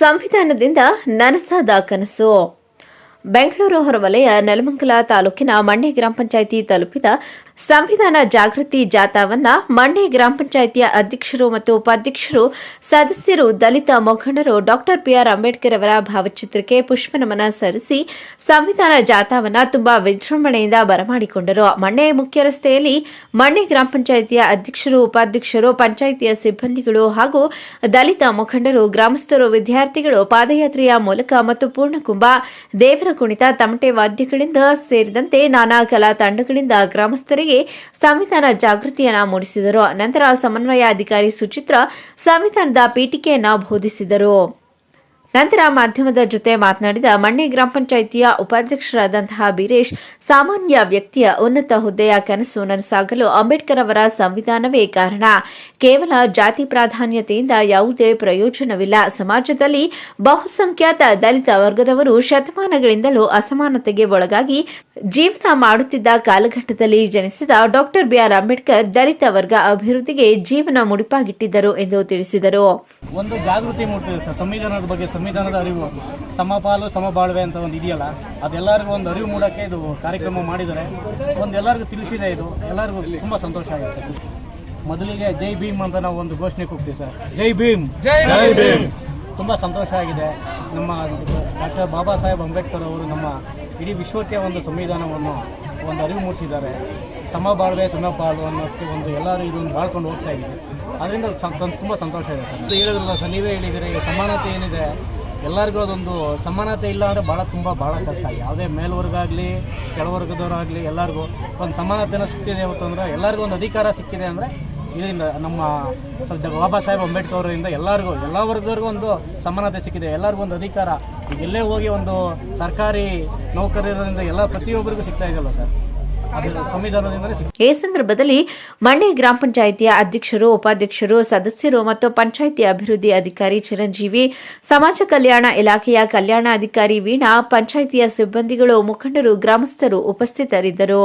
ಸಂವಿಧಾನದಿಂದ ನನಸಾದ ಕನಸು. ಬೆಂಗಳೂರು ಹೊರವಲಯ ನೆಲಮಂಗಲ ತಾಲೂಕಿನ ಮಂಡ್ಯ ಗ್ರಾಮ ಪಂಚಾಯಿತಿ ತಲುಪಿದ ಸಂವಿಧಾನ ಜಾಗೃತಿ ಜಾಥಾವನ್ನ ಮಂಡ್ಯ ಗ್ರಾಮ ಪಂಚಾಯಿತಿಯ ಅಧ್ಯಕ್ಷರು ಮತ್ತು ಉಪಾಧ್ಯಕ್ಷರು, ಸದಸ್ಯರು, ದಲಿತ ಮುಖಂಡರು ಡಾಕ್ಟರ್ ಬಿಆರ್ ಅಂಬೇಡ್ಕರ್ ಅವರ ಭಾವಚಿತ್ರಕ್ಕೆ ಪುಷ್ಪನಮನ ಸಲ್ಲಿಸಿ ಸಂವಿಧಾನ ಜಾಥಾವನ್ನ ತುಂಬಾ ವಿಜೃಂಭಣೆಯಿಂದ ಬರಮಾಡಿಕೊಂಡರು. ಮಂಡ್ಯ ಮುಖ್ಯ ರಸ್ತೆಯಲ್ಲಿ ಮಂಡ್ಯ ಗ್ರಾಮ ಪಂಚಾಯಿತಿಯ ಅಧ್ಯಕ್ಷರು, ಉಪಾಧ್ಯಕ್ಷರು, ಪಂಚಾಯಿತಿಯ ಸಿಬ್ಬಂದಿಗಳು ಹಾಗೂ ದಲಿತ ಮುಖಂಡರು, ಗ್ರಾಮಸ್ಥರು, ವಿದ್ಯಾರ್ಥಿಗಳು ಪಾದಯಾತ್ರೆಯ ಮೂಲಕ ಮತ್ತು ಪೂರ್ಣಕುಂಭ ದೇವರ ಕುಣಿತ ತಮಟೆ ವಾದ್ಯಗಳಿಂದ ಸೇರಿದಂತೆ ನಾನಾ ಕಲಾ ತಂಡಗಳಿಂದ ಗ್ರಾಮಸ್ಥರಿಗೆ ಸಂವಿಧಾನ ಜಾಗೃತಿಯನ್ನ ಮೂಡಿಸಿದರು. ನಂತರ ಸಮನ್ವಯ ಅಧಿಕಾರಿ ಸುಚಿತ್ರ ಸಂವಿಧಾನದ ಪೀಠಿಕೆಯನ್ನ ಬೋಧಿಸಿದರು. ನಂತರ ಮಾಧ್ಯಮದ ಜೊತೆ ಮಾತನಾಡಿದ ಮಣ್ಣೆ ಗ್ರಾಮ ಪಂಚಾಯಿತಿಯ ಉಪಾಧ್ಯಕ್ಷರಾದಂತಹ ಬೀರೇಶ್, ಸಾಮಾನ್ಯ ವ್ಯಕ್ತಿಯ ಉನ್ನತ ಹುದ್ದೆಯ ಕನಸು ನನಸಾಗಲು ಅಂಬೇಡ್ಕರ್ ಅವರ ಸಂವಿಧಾನವೇ ಕಾರಣ. ಕೇವಲ ಜಾತಿ ಪ್ರಾಧಾನ್ಯತೆಯಿಂದ ಯಾವುದೇ ಪ್ರಯೋಜನವಿಲ್ಲ. ಸಮಾಜದಲ್ಲಿ ಬಹುಸಂಖ್ಯಾತ ದಲಿತ ವರ್ಗದವರು ಶತಮಾನಗಳಿಂದಲೂ ಅಸಮಾನತೆಗೆ ಒಳಗಾಗಿ ಜೀವನ ಮಾಡುತ್ತಿದ್ದ ಕಾಲಘಟ್ಟದಲ್ಲಿ ಜನಿಸಿದ ಡಾಕ್ಟರ್ ಬಿಆರ್ ಅಂಬೇಡ್ಕರ್ ದಲಿತ ವರ್ಗ ಅಭಿವೃದ್ಧಿಗೆ ಜೀವನ ಮುಡಿಪಾಗಿಟ್ಟಿದ್ದರು ಎಂದು ತಿಳಿಸಿದರು. ಒಂದು ಜಾಗೃತಿ ಮೂಡ್ತಿದೆ ಸರ್ ಸಂವಿಧಾನದ ಬಗ್ಗೆ, ಸಂವಿಧಾನದ ಅರಿವು, ಸಮಪಾಲು, ಸಮಬಾಳ್ವೆ ಅಂತ ಒಂದು ಇದೆಯಲ್ಲ, ಅದೆಲ್ಲರಿಗೂ ಒಂದು ಅರಿವು ಮೂಡೋಕ್ಕೆ ಇದು ಕಾರ್ಯಕ್ರಮ ಮಾಡಿದರೆ ಒಂದು ಎಲ್ಲರಿಗೂ ತಿಳಿಸಿದೆ ಇದು. ಎಲ್ಲರಿಗೂ ತುಂಬ ಸಂತೋಷ ಆಗುತ್ತೆ. ಮೊದಲಿಗೆ ಜೈ ಭೀಮ್ ಅಂತ ನಾವು ಒಂದು ಘೋಷಣೆ ಕೊಡ್ತೀವಿ ಸರ್. ಜೈ ಭೀಮ್. ಜೈ ಭೀಮ್. ತುಂಬ ಸಂತೋಷ ಆಗಿದೆ. ನಮ್ಮ ಡಾಕ್ಟರ್ ಬಾಬಾ ಸಾಹೇಬ್ ಅಂಬೇಡ್ಕರ್ ಅವರು ನಮ್ಮ ಇಡೀ ವಿಶ್ವಕ್ಕೆ ಒಂದು ಸಂವಿಧಾನವನ್ನು ಒಂದು ಅರಿವು ಮೂಡಿಸಿದ್ದಾರೆ. ಸಮ ಬಾಳ್ವೆ ಸಮಬಾಳ್ವೆ ಸಮಪಾಲು ಅನ್ನೋಕ್ಕೆ ಒಂದು ಎಲ್ಲರೂ ಇದೊಂದು ಬಾಳ್ಕೊಂಡು ಹೋಗ್ತಾ ಇದ್ದೀವಿ. ಅದರಿಂದ ತುಂಬ ಸಂತೋಷ ಇದೆ ಸರ್. ಹೇಳಿದ್ರಲ್ಲ ಸರ್, ನೀವೇ ಹೇಳಿದ್ದೀರಿ ಈಗ ಸಮಾನತೆ ಏನಿದೆ? ಎಲ್ಲರಿಗೂ ಅದೊಂದು ಸಮಾನತೆ ಇಲ್ಲ ಅಂದರೆ ಭಾಳ ತುಂಬ ಭಾಳ ಕಷ್ಟ. ಯಾವುದೇ ಮೇಲ್ವರ್ಗಾಗಲಿ ಕೆಳವರ್ಗದವರಾಗಲಿ ಎಲ್ಲರಿಗೂ ಒಂದು ಸಮಾನತೆನ ಸಿಕ್ತಿದೆ ಅಂತಂದ್ರೆ ಎಲ್ಲರಿಗೂ ಒಂದು ಅಧಿಕಾರ ಸಿಕ್ಕಿದೆ ಅಂದರೆ ಇದರಿಂದ ನಮ್ಮ ಬಾಬಾ ಸಾಹೇಬ್ ಅಂಬೇಡ್ಕರ್ ಅವರಿಂದ ಎಲ್ಲರಿಗೂ, ಎಲ್ಲ ವರ್ಗದವ್ರಿಗೂ ಒಂದು ಸಮಾನತೆ ಸಿಕ್ಕಿದೆ. ಎಲ್ಲರಿಗೂ ಒಂದು ಅಧಿಕಾರ. ಎಲ್ಲೇ ಹೋಗಿ ಒಂದು ಸರ್ಕಾರಿ ನೌಕರರಿಂದ ಎಲ್ಲ ಪ್ರತಿಯೊಬ್ಬರಿಗೂ ಸಿಗ್ತಾ ಇದೆಯಲ್ಲ ಸರ್? ಈ ಸಂದರ್ಭದಲ್ಲಿ ಮಣ್ಣೆ ಗ್ರಾಮ ಪಂಚಾಯಿತಿಯ ಅಧ್ಯಕ್ಷರು, ಉಪಾಧ್ಯಕ್ಷರು, ಸದಸ್ಯರು ಮತ್ತು ಪಂಚಾಯಿತಿ ಅಭಿವೃದ್ಧಿ ಅಧಿಕಾರಿ ಚಿರಂಜೀವಿ, ಸಮಾಜ ಕಲ್ಯಾಣ ಇಲಾಖೆಯ ಕಲ್ಯಾಣಾಧಿಕಾರಿ ವೀಣಾ, ಪಂಚಾಯಿತಿಯ ಸಿಬ್ಬಂದಿಗಳು, ಮುಖಂಡರು, ಗ್ರಾಮಸ್ಥರು ಉಪಸ್ಥಿತರಿದ್ದರು.